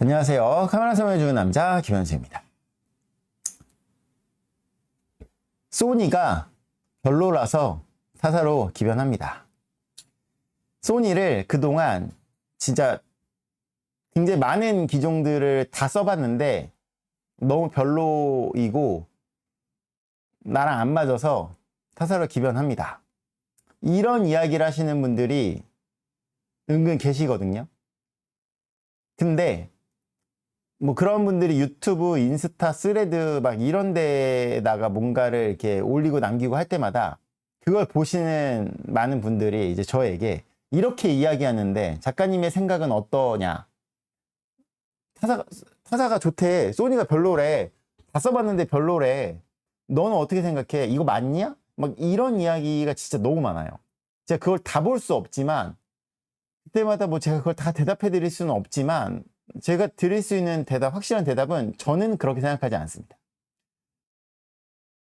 안녕하세요. 카메라 설명해주는 남자 김현수입니다. 소니가 별로라서 타사로 기변합니다. 소니를 그동안 진짜 굉장히 많은 기종들을 다 써봤는데 너무 별로이고 나랑 안 맞아서 타사로 기변합니다. 이런 이야기를 하시는 분들이 은근 계시거든요. 근데 뭐 그런 분들이 유튜브, 인스타, 스레드 막 이런 데다가 뭔가를 이렇게 올리고 남기고 할 때마다 그걸 보시는 많은 분들이 이제 저에게 이렇게 이야기하는데 작가님의 생각은 어떠냐? 타사가, 타사가 좋대. 소니가 별로래. 다 써봤는데 별로래. 너는 어떻게 생각해? 이거 맞냐? 막 이런 이야기가 진짜 너무 많아요. 제가 그걸 다 볼 수 없지만 그때마다 뭐 제가 그걸 다 대답해 드릴 수는 없지만 제가 드릴 수 있는 대답, 확실한 대답은 저는 그렇게 생각하지 않습니다.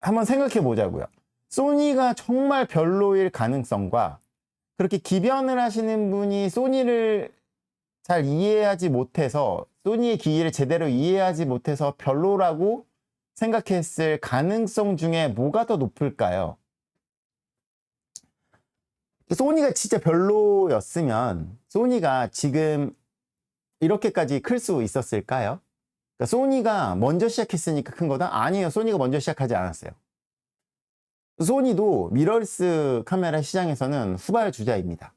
한번 생각해 보자고요. 소니가 정말 별로일 가능성과 그렇게 기변을 하시는 분이 소니를 잘 이해하지 못해서 소니의 기기를 제대로 이해하지 못해서 별로라고 생각했을 가능성 중에 뭐가 더 높을까요? 소니가 진짜 별로였으면 소니가 지금 이렇게까지 클 수 있었을까요? 그러니까 소니가 먼저 시작했으니까 큰 거다? 아니에요. 소니가 먼저 시작하지 않았어요. 소니도 미러리스 카메라 시장에서는 후발 주자입니다.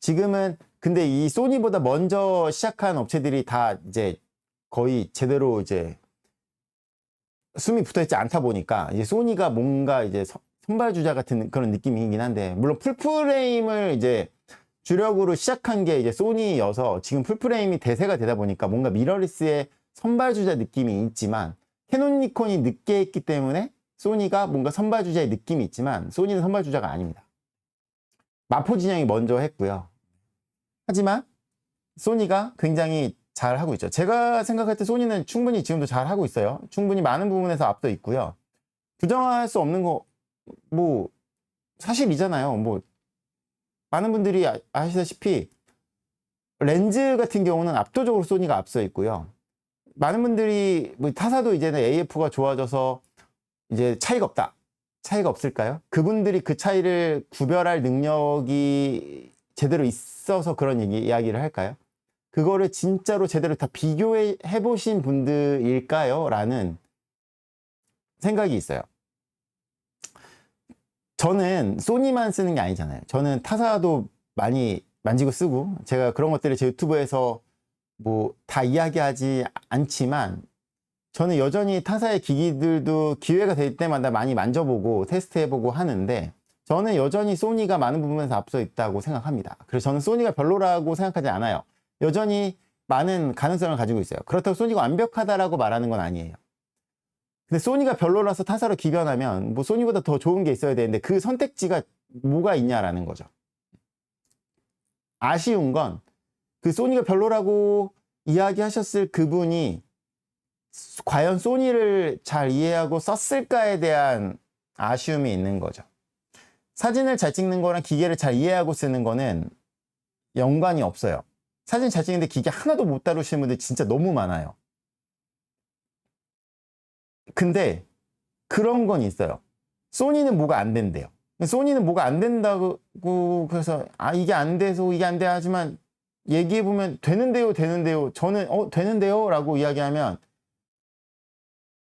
지금은 근데 이 소니보다 먼저 시작한 업체들이 다 이제 거의 제대로 이제 숨이 붙어 있지 않다 보니까 이제 소니가 뭔가 이제 선발 주자 같은 그런 느낌이긴 한데 물론 풀프레임을 이제 주력으로 시작한 게 이제 소니여서 지금 풀프레임이 대세가 되다 보니까 뭔가 미러리스의 선발주자 느낌이 있지만 캐논 니콘이 늦게 했기 때문에 소니가 뭔가 선발주자의 느낌이 있지만 소니는 선발주자가 아닙니다. 마포 진영이 먼저 했고요. 하지만 소니가 굉장히 잘 하고 있죠. 제가 생각할 때 소니는 충분히 지금도 잘 하고 있어요. 충분히 많은 부분에서 앞서 있고요. 부정할 수 없는 거, 뭐, 사실이잖아요. 뭐, 많은 분들이 아, 아시다시피 렌즈 같은 경우는 압도적으로 소니가 앞서 있고요. 많은 분들이 뭐 타사도 이제는 AF가 좋아져서 이제 차이가 없다. 차이가 없을까요? 그분들이 그 차이를 구별할 능력이 제대로 있어서 그런 얘기, 이야기를 할까요? 그거를 진짜로 제대로 다 비교해 보신 분들일까요? 라는 생각이 있어요. 저는 소니만 쓰는 게 아니잖아요. 저는 타사도 많이 만지고 쓰고 제가 그런 것들을 제 유튜브에서 뭐 다 이야기하지 않지만 저는 여전히 타사의 기기들도 기회가 될 때마다 많이 만져보고 테스트해보고 하는데 저는 여전히 소니가 많은 부분에서 앞서 있다고 생각합니다. 그래서 저는 소니가 별로라고 생각하지 않아요. 여전히 많은 가능성을 가지고 있어요. 그렇다고 소니가 완벽하다라고 말하는 건 아니에요. 근데 소니가 별로라서 타사로 기변하면 뭐 소니보다 더 좋은 게 있어야 되는데 그 선택지가 뭐가 있냐라는 거죠. 아쉬운 건 그 소니가 별로라고 이야기하셨을 그분이 과연 소니를 잘 이해하고 썼을까에 대한 아쉬움이 있는 거죠. 사진을 잘 찍는 거랑 기계를 잘 이해하고 쓰는 거는 연관이 없어요. 사진 잘 찍는데 기계 하나도 못 다루시는 분들 진짜 너무 많아요. 근데 그런 건 있어요. 소니는 뭐가 안 된대요. 소니는 뭐가 안 된다고 그래서 아 이게 안 돼서 이게 안 돼 하지만 얘기해 보면 되는데요, 되는데요. 저는 어 되는데요라고 이야기하면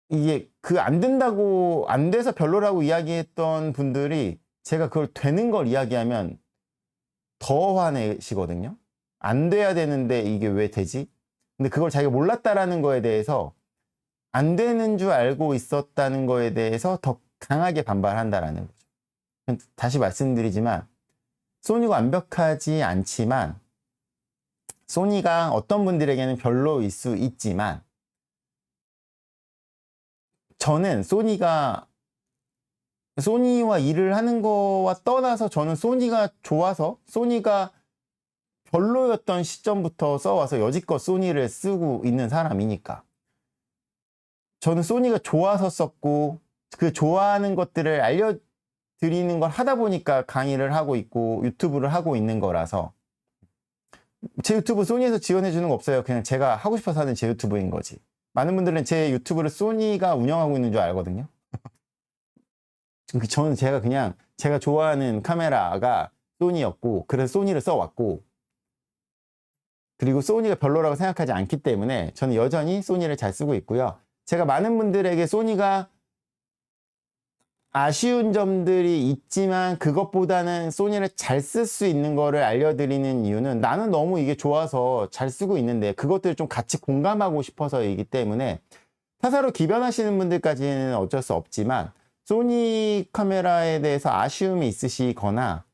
이게 그 안 된다고 안 돼서 별로라고 이야기했던 분들이 제가 그걸 되는 걸 이야기하면 더 화내시거든요. 안 돼야 되는데 이게 왜 되지? 근데 그걸 자기가 몰랐다라는 거에 대해서 안 되는 줄 알고 있었다는 거에 대해서 더 강하게 반발한다라는 거죠. 다시 말씀드리지만 소니가 완벽하지 않지만 소니가 어떤 분들에게는 별로일 수 있지만 저는 소니가 소니와 일을 하는 거와 떠나서 저는 소니가 좋아서 소니가 별로였던 시점부터 써와서 여지껏 소니를 쓰고 있는 사람이니까 저는 소니가 좋아서 썼고 그 좋아하는 것들을 알려드리는 걸 하다 보니까 강의를 하고 있고 유튜브를 하고 있는 거라서 제 유튜브 소니에서 지원해 주는 거 없어요. 그냥 제가 하고 싶어서 하는 제 유튜브인 거지. 많은 분들은 제 유튜브를 소니가 운영하고 있는 줄 알거든요. 그 저는 제가 그냥 제가 좋아하는 카메라가 소니였고 그래서 소니를 써왔고 그리고 소니가 별로라고 생각하지 않기 때문에 저는 여전히 소니를 잘 쓰고 있고요. 제가 많은 분들에게 소니가 아쉬운 점들이 있지만 그것보다는 소니를 잘 쓸 수 있는 거를 알려드리는 이유는 나는 너무 이게 좋아서 잘 쓰고 있는데 그것들을 좀 같이 공감하고 싶어서이기 때문에 타사로 기변하시는 분들까지는 어쩔 수 없지만 소니 카메라에 대해서 아쉬움이 있으시거나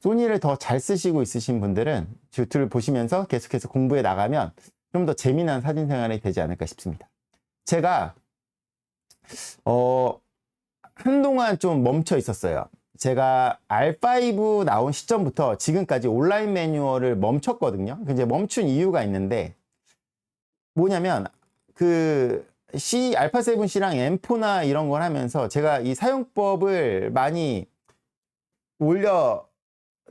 소니를 더 잘 쓰시고 있으신 분들은 유튜브를 보시면서 계속해서 공부해 나가면 좀 더 재미난 사진 생활이 되지 않을까 싶습니다. 제가 어 한동안 좀 멈춰 있었어요. 제가 R5 나온 시점부터 지금까지 온라인 매뉴얼을 멈췄거든요. 이제 멈춘 이유가 있는데 뭐냐면 그 C 알파 7C랑 M4나 이런 걸 하면서 제가 이 사용법을 많이 올려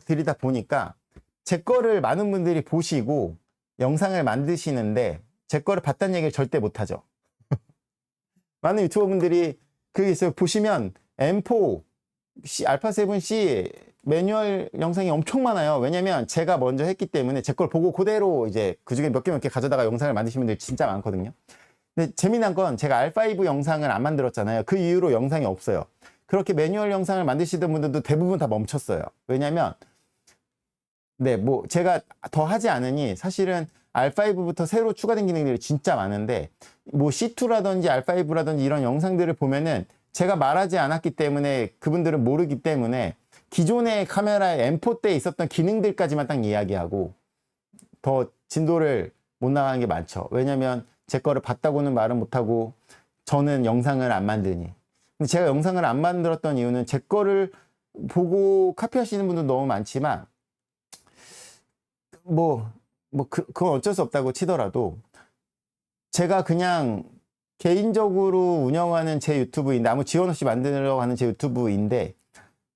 드리다 보니까 제 거를 많은 분들이 보시고 영상을 만드시는데 제 거를 봤다는 얘기를 절대 못 하죠. 많은 유튜버 분들이 그게 있어요. 보시면 M4 C, 알파 7C 매뉴얼 영상이 엄청 많아요. 왜냐면 제가 먼저 했기 때문에 제 걸 보고 그대로 이제 그 중에 몇 개 몇 개 가져다가 영상을 만드신 분들이 진짜 많거든요. 근데 재미난 건 제가 R5 영상을 안 만들었잖아요. 그 이후로 영상이 없어요. 그렇게 매뉴얼 영상을 만드시던 분들도 대부분 다 멈췄어요. 왜냐면 네, 뭐 제가 더 하지 않으니 사실은 R5부터 새로 추가된 기능들이 진짜 많은데 뭐 C2라든지 R5라든지 이런 영상들을 보면은 제가 말하지 않았기 때문에 그분들은 모르기 때문에 기존의 카메라의 M4 때 있었던 기능들까지만 딱 이야기하고 더 진도를 못 나가는 게 많죠. 왜냐면 제 거를 봤다고는 말은 못하고 저는 영상을 안 만드니. 근데 제가 영상을 안 만들었던 이유는 제 거를 보고 카피하시는 분도 너무 많지만 뭐, 뭐, 그, 그건 어쩔 수 없다고 치더라도 제가 그냥 개인적으로 운영하는 제 유튜브인데 아무 지원 없이 만들려고 하는 제 유튜브인데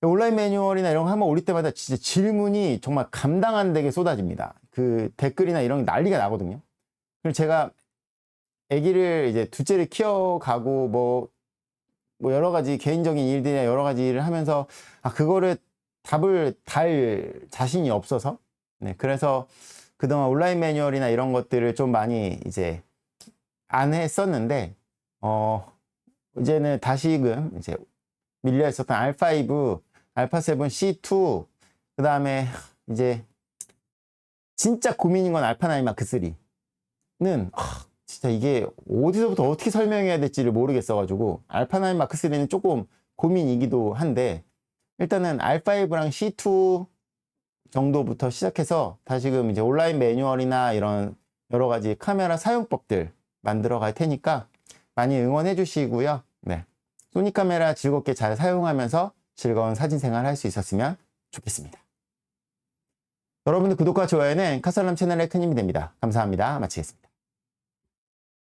온라인 매뉴얼이나 이런 거 한번 올릴 때마다 진짜 질문이 정말 감당 안 되게 쏟아집니다. 그 댓글이나 이런 게 난리가 나거든요. 그리고 제가 아기를 이제 둘째를 키워가고 뭐, 뭐 여러 가지 개인적인 일들이나 여러 가지 일을 하면서 아, 그거를 답을 달 자신이 없어서 네, 그래서 그동안 온라인 매뉴얼이나 이런 것들을 좀 많이 이제 안 했었는데, 어, 이제는 다시금 이제 밀려 있었던 R5, 알파 7 C2, 그 다음에 이제 진짜 고민인 건 알파 9 마크 3는 진짜 이게 어디서부터 어떻게 설명해야 될지를 모르겠어가지고 알파 9 마크 3는 조금 고민이기도 한데 일단은 R5랑 C2 정도부터 시작해서 다시금 이제 온라인 매뉴얼이나 이런 여러 가지 카메라 사용법들 만들어 갈 테니까 많이 응원해 주시고요. 네. 소니 카메라 즐겁게 잘 사용하면서 즐거운 사진 생활 할 수 있었으면 좋겠습니다. 여러분들 구독과 좋아요는 카설람 채널의 큰 힘이 됩니다. 감사합니다. 마치겠습니다.